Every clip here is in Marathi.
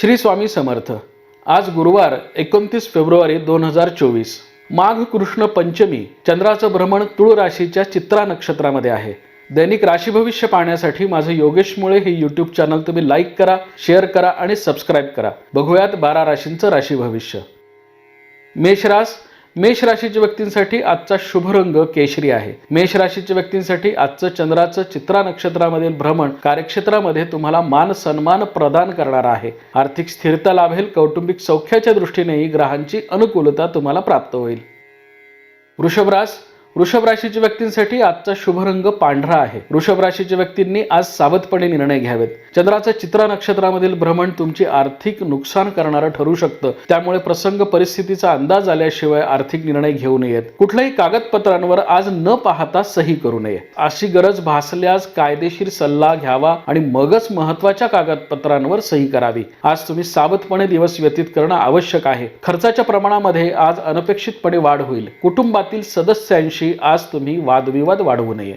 श्री स्वामी समर्थ. आज गुरुवार एकोणतीस फेब्रुवारी दोन हजार चोवीस. माघ कृष्ण पंचमी चंद्राचं भ्रमण तुळ राशीच्या चित्रा नक्षत्रामध्ये आहे. दैनिक राशी भविष्य पाहण्यासाठी माझं योगेश मुळे हे यूट्यूब चॅनल तुम्ही लाईक करा शेअर करा आणि सबस्क्राईब करा. बघूयात बारा राशींचं राशी भविष्य. मेषरास मेष राशीच्या व्यक्तींसाठी आजचा शुभ रंग केशरी आहे. मेष राशीच्या व्यक्तींसाठी आजचं चंद्राचं चित्रा नक्षत्रामधील भ्रमण कार्यक्षेत्रामध्ये तुम्हाला मान सन्मान प्रदान करणार आहे. आर्थिक स्थिरता लाभेल कौटुंबिक सौख्याच्या दृष्टीनेही ग्रहांची अनुकूलता तुम्हाला प्राप्त होईल. वृषभरास वृषभ राशीच्या व्यक्तींसाठी आजचा शुभ रंग पांढरा आहे. वृषभ राशीच्या व्यक्तींनी आज सावधपणे निर्णय घ्यावेत. चंद्राचं चित्रा नक्षत्रामधील भ्रमण तुमची आर्थिक नुकसान करणारं ठरू शकतं. त्यामुळे प्रसंग परिस्थितीचा अंदाज आल्याशिवाय आर्थिक निर्णय घेऊ नयेत. कुठल्याही कागदपत्रांवर आज न पाहता सही करू नये अशी गरज भासल्यास कायदेशीर सल्ला घ्यावा आणि मगच महत्त्वाच्या कागदपत्रांवर सही करावी. आज तुम्ही सावधपणे दिवस व्यतीत करणं आवश्यक आहे. खर्चाच्या प्रमाणामध्ये आज अनपेक्षितपणे वाढ होईल. कुटुंबातील सदस्यांशी आज तुम्ही वादविवाद वाढवू नये.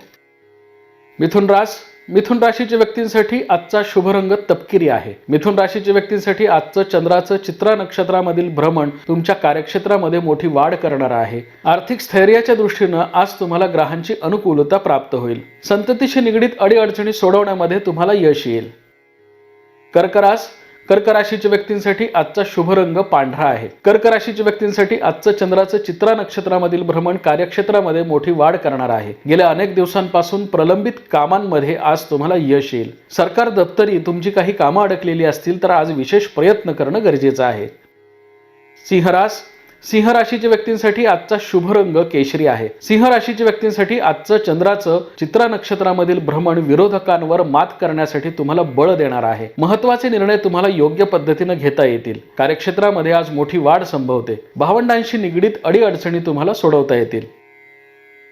मिथुन रास मिथुन राशीच्या व्यक्तींसाठी आजचा शुभ रंग तपकिरी आहे. मिथुन राशीच्या व्यक्तींसाठी आजचं चंद्राचं चित्रा नक्षत्रामधील भ्रमण तुमच्या कार्यक्षेत्रामध्ये मोठी वाढ करणार आहे. आर्थिक स्थैर्याच्या दृष्टीनं आज तुम्हाला ग्रहांची अनुकूलता प्राप्त होईल. संततीशी निगडीत अडीअडचणी सोडवण्यामध्ये तुम्हाला यश येईल. कर्करास कर्क राशीच्या व्यक्तींसाठी आजचा शुभ रंग पांढरा आहे. कर्क राशीच्या व्यक्तींसाठी आजचं चंद्राचं चित्रा नक्षत्रामधील भ्रमण कार्यक्षेत्रामध्ये मोठी वाढ करणार आहे. गेल्या अनेक दिवसांपासून प्रलंबित कामांमध्ये आज तुम्हाला यश येईल. सरकार दप्तरी तुमची काही कामं अडकलेली असतील तर आज विशेष प्रयत्न करणं गरजेचं आहे. सिंहरास सिंह राशीच्या व्यक्तींसाठी आजचा शुभ रंग केशरी आहे. सिंह राशीच्या व्यक्तींसाठी आजचं चंद्राचं चित्रा नक्षत्रामधील भ्रमण विरोधकांवर मात करण्यासाठी तुम्हाला बळ देणार आहे. महत्त्वाचे निर्णय तुम्हाला योग्य पद्धतीनं घेता येतील. कार्यक्षेत्रामध्ये आज मोठी वाढ संभवते. भावंडांशी निगडीत अडीअडचणी तुम्हाला सोडवता येतील.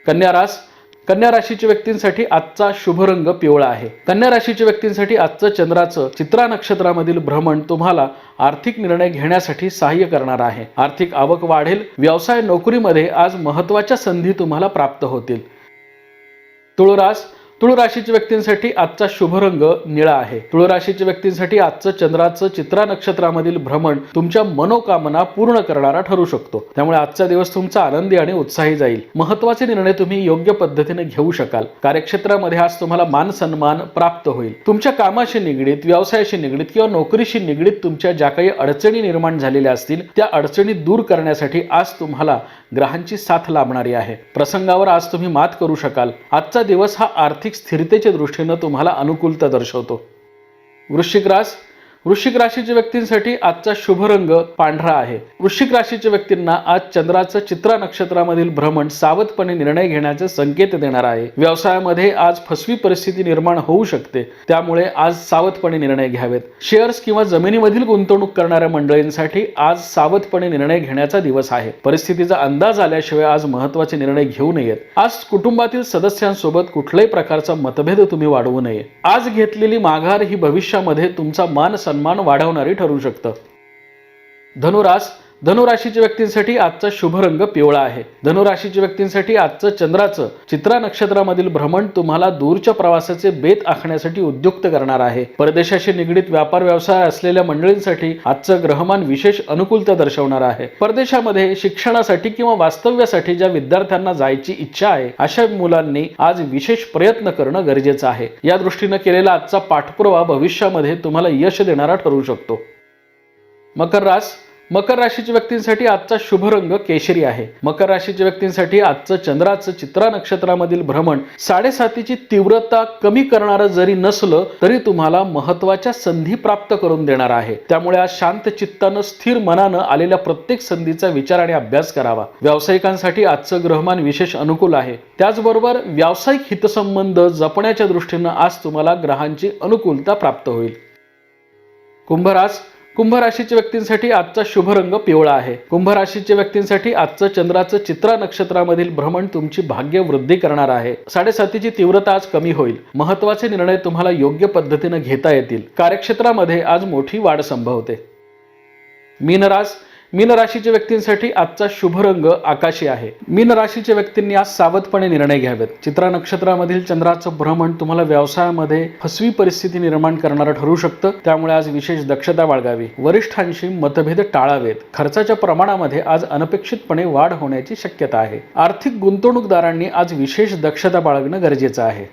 कन्या रास कन्या राशीच्या व्यक्तींसाठी आजचा शुभ रंग पिवळा आहे. कन्या राशीच्या व्यक्तींसाठी आजचं चंद्राचं चित्रा नक्षत्रामधील भ्रमण तुम्हाला आर्थिक निर्णय घेण्यासाठी सहाय्य करणार आहे. आर्थिक आवक वाढेल व्यवसाय नोकरीमध्ये आज महत्त्वाच्या संधी तुम्हाला प्राप्त होतील. तुळरास तुळ राशीच्या व्यक्तींसाठी आजचा शुभ रंग निळा आहे. तुळ राशीच्या व्यक्तींसाठी आजचं चंद्राचं चित्रा नक्षत्रामधील भ्रमण तुमच्या मनोकामना पूर्ण करणारा ठरू शकतो. त्यामुळे आजचा दिवस तुमचा आनंदी आणि उत्साही जाईल. महत्त्वाचे निर्णय तुम्ही योग्य पद्धतीने घेऊ शकाल. कार्यक्षेत्रामध्ये आज तुम्हाला मान सन्मान प्राप्त होईल. तुमच्या कामाशी निगडीत व्यवसायाशी निगडीत किंवा नोकरीशी निगडीत तुमच्या ज्या काही अडचणी निर्माण झालेल्या असतील त्या अडचणी दूर करण्यासाठी आज तुम्हाला ग्रहांची साथ लाभणारी आहे. प्रसंगावर आज तुम्ही मात करू शकाल. आजचा दिवस हा आर्थिक स्थिरतेच्या दृष्टीनं तुम्हाला अनुकूलता दर्शवतो. वृश्चिक रास वृश्चिक राशीच्या व्यक्तींसाठी आजचा शुभ रंग पांढरा आहे. वृश्चिक राशीच्या व्यक्तींना आज चंद्राचं चित्रा नक्षत्रामधील भ्रमण सावधपणे निर्णय घेण्याचे संकेत देणार आहे. व्यवसायामध्ये आज फसवी परिस्थिती निर्माण होऊ शकते. त्यामुळे आज सावधपणे निर्णय घ्यावेत. शेअर्स किंवा जमिनीमधील गुंतवणूक करणाऱ्या मंडळींसाठी आज सावधपणे निर्णय घेण्याचा दिवस आहे. परिस्थितीचा अंदाज आल्याशिवाय आज महत्त्वाचे निर्णय घेऊ नयेत. आज कुटुंबातील सदस्यांसोबत कुठल्याही प्रकारचा मतभेद तुम्ही वाढवू नये. आज घेतलेली माघार ही भविष्यामध्ये तुमचा मान सन्मान वाढवणारी ठरू शकतं. धनुरास धनुराशीच्या व्यक्तींसाठी आजचा शुभ रंग पिवळा आहे. धनुराशीच्या व्यक्तींसाठी आजचं चंद्राचं चित्रा नक्षत्रामधील भ्रमण तुम्हाला दूरच्या प्रवासाचे बेत आखण्यासाठी उद्युक्त करणार आहे. परदेशाशी निगडीत व्यापार व्यवसाय असलेल्या मंडळींसाठी आजचं ग्रहमान विशेष अनुकूलता दर्शवणार आहे. परदेशामध्ये शिक्षणासाठी किंवा वास्तव्यासाठी ज्या विद्यार्थ्यांना जायची इच्छा आहे अशा मुलांनी आज विशेष प्रयत्न करणं गरजेचं आहे. या दृष्टीनं केलेला आजचा पाठपुरावा भविष्यामध्ये तुम्हाला यश देणारा ठरू शकतो. मकर रास मकर राशीच्या व्यक्तींसाठी आजचा शुभ रंग केशरी आहे. मकर राशीच्या व्यक्तींसाठी आजचं चंद्राचं चित्रा नक्षत्रामधील भ्रमण साडेसातीची तीव्रता कमी करणारं जरी नसलं तरी तुम्हाला महत्त्वाच्या संधी प्राप्त करून देणार आहे. त्यामुळे आज शांत चित्तानं स्थिर मनानं आलेल्या प्रत्येक संधीचा विचार आणि अभ्यास करावा. व्यावसायिकांसाठी आजचं ग्रहमान विशेष अनुकूल आहे. त्याचबरोबर व्यावसायिक हितसंबंध जपण्याच्या दृष्टीनं आज तुम्हाला ग्रहांची अनुकूलता प्राप्त होईल. कुंभराज कुंभ राशीच्या व्यक्तींसाठी आजचा शुभ रंग पिवळा आहे. कुंभ राशीच्या व्यक्तींसाठी आजचं चंद्राचं चित्रा नक्षत्रामधील भ्रमण तुमची भाग्य वृद्धी करणार आहे. साडेसातीची तीव्रता आज कमी होईल. महत्त्वाचे निर्णय तुम्हाला योग्य पद्धतीने घेता येतील. कार्यक्षेत्रामध्ये आज मोठी वाढ संभवते. मीनराज मीन राशीच्या व्यक्तींसाठी आजचा शुभ रंग आकाशी आहे. मीन राशीच्या व्यक्तींनी आज सावधपणे निर्णय घ्यावेत. चित्रा नक्षत्रामधील चंद्राचं भ्रमण तुम्हाला व्यवसायामध्ये फसवी परिस्थिती निर्माण करणारं ठरू शकतं. त्यामुळे आज विशेष दक्षता बाळगावी. वरिष्ठांशी मतभेद टाळावेत. खर्चाच्या प्रमाणामध्ये आज अनपेक्षितपणे वाढ होण्याची शक्यता आहे. आर्थिक गुंतवणूकदारांनी आज विशेष दक्षता बाळगणं गरजेचं आहे.